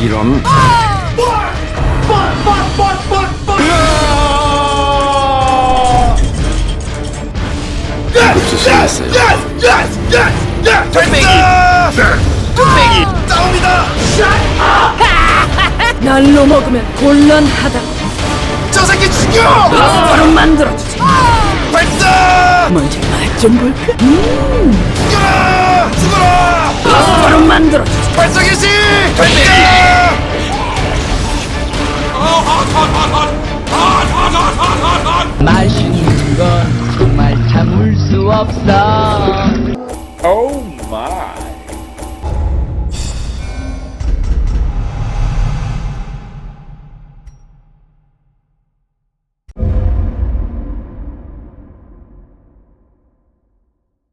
이런. 없으시겠어요? 돌멩이 돌멩이 싸웁니다! 날로 먹으면 곤란하다. 저 새끼 죽여! 바로 만들어주지. 발사! 먼저 맛좀 볼까? 죽여라! 죽어라 바로 만들어주지. 맛있는 건 정말 참을 수 없어.